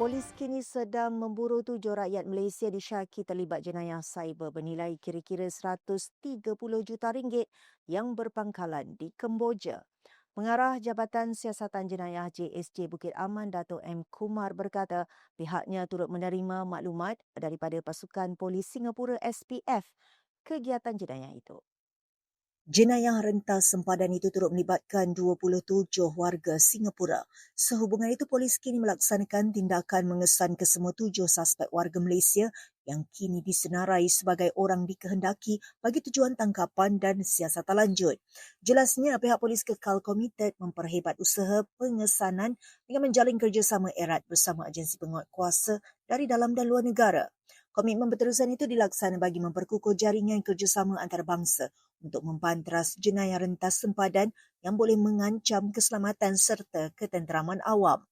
Polis kini sedang memburu tujuh rakyat Malaysia disyaki terlibat jenayah cyber bernilai kira-kira 130 juta ringgit yang berpangkalan di Kemboja. Pengarah Jabatan Siasatan Jenayah JSJ Bukit Aman Dato' M. Kumar berkata pihaknya turut menerima maklumat daripada pasukan polis Singapura SPF kegiatan jenayah itu. Jenayah rentas sempadan itu turut melibatkan 27 warga Singapura. Sehubungan itu, polis kini melaksanakan tindakan mengesan kesemua tujuh suspek warga Malaysia yang kini disenarai sebagai orang dikehendaki bagi tujuan tangkapan dan siasatan lanjut. Jelasnya, pihak polis kekal komited memperhebat usaha pengesanan dengan menjalin kerjasama erat bersama agensi penguat kuasa dari dalam dan luar negara. Komitmen berterusan itu dilaksana bagi memperkukuh jaringan kerjasama antarabangsa untuk mempanteras jenayah rentas sempadan yang boleh mengancam keselamatan serta ketenteraman awam.